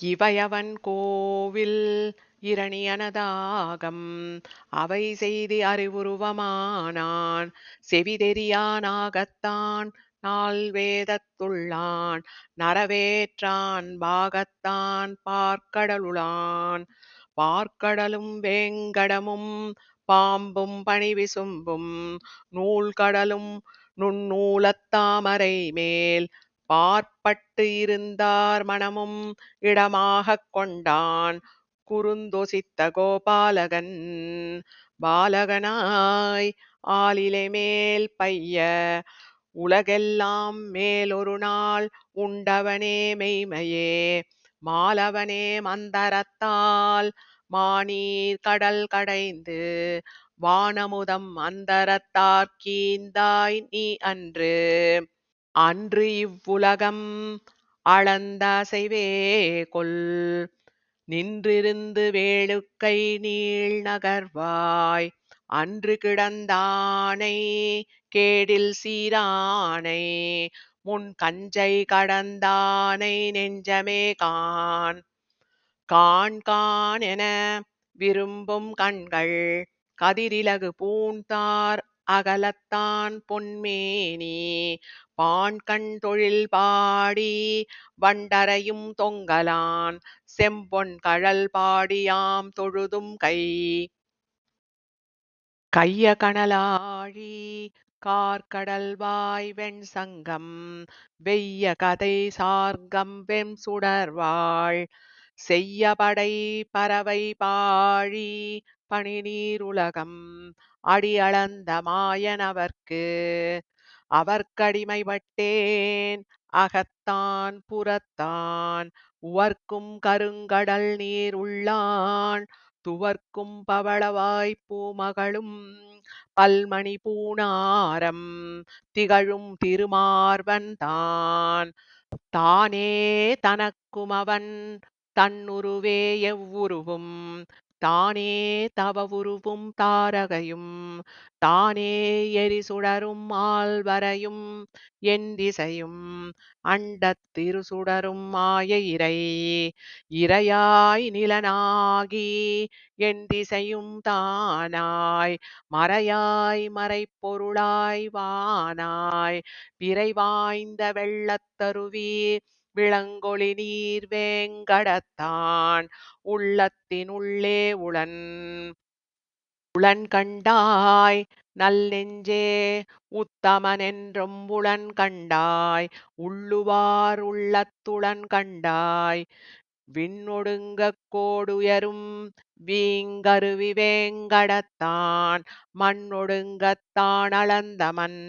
இவையவன் கோவில் இரணியனதாகம். அவை செய்தி அறிவுருவமானான். செவிதெரியானாகத்தான் நால்வேதத்துள்ளான் நரவேற்றான் பாகத்தான் பார்க்கடலுளான். பார்க்கடலும் வேங்கடமும் பாம்பும் பணிவிசும்பும் நூல்கடலும் நுண்ணூலத்தாமரை மேல் பார்ப்பட்டு இருந்தார் மனமும் இடமாகக் கொண்டான். குறுந்தொசித்த கோபாலகன் பாலகனாய் ஆலிலை மேல் பைய உலகெல்லாம் மேலொரு நாள் உண்டவனே மெய்மையே மாலவனே மந்தரத்தால் மானீர் கடல் கடைந்து வானமுதம் அந்தரத்தார்க்கீந்தாய் நீ அன்று. அன்று இவ்வுலகம் அளந்தாசைவே கொல் நின்றிருந்து வேளுக்கை நீள் நகர்வாய். அன்று கிடந்தானை கேடில் சீரானை. முன் கஞ்சை கடந்தானை நெஞ்சமே கான் கான் கான் என விரும்பும் கண்கள் கதிரிலகு பூந்தார் அகலத்தான் பொன்மேனி பாண்கண் தொழில் பாடி வண்டரையும் தொங்கலான் செம்பொன் கழல் பாடியாம் தொழுதும் கை. கைய கனலாழி கார்கடல்வாய் வெண் சங்கம் வெய்ய கதை சார்கம் வெம் சுடர்வாள் செய்ய படை பறவை பாழி பணிநீருலகம் அடி அளந்த மாயனவர்க்கு. அவர்க்கடிமைப்பட்டேன் அகத்தான் புறத்தான். உவர்க்கும் கருங்கடல் நீர் உள்ளான் துவர்க்கும் பவளவாய் மகளும் பல்மணி பூணாரம் திகழும் திருமார்வன் தான். தானே தனக்குமவன் தன்னுருவே எவ்வுருவும் தானே தவவுருவும் தாரகையும் தானே எரி சுடரும் ஆழ்வரையும் என் திசையும் அண்டத்திரு திருசுடரும் மாய இறை இறையாய் நிலனாகி என் திசையும் தானாய் மறையாய் மறைப்பொருளாய் வானாய் பிறைவாய்ந்த வெள்ளத்தருவி விளங்கொளி நீர் வேங்கடத்தான் உள்ளத்தினுள்ளே உளன். உளன் கண்டாய் நல்லெஞ்சே உத்தமனென்றும் உளன் கண்டாய் உள்ளுவார் உள்ளத்துளன் கண்டாய் விண்ணொடுங்கக் கோடுயரும் வீங்கருவி வேங்கடத்தான் மண்ணொடுங்கத்தான் அளந்தமன்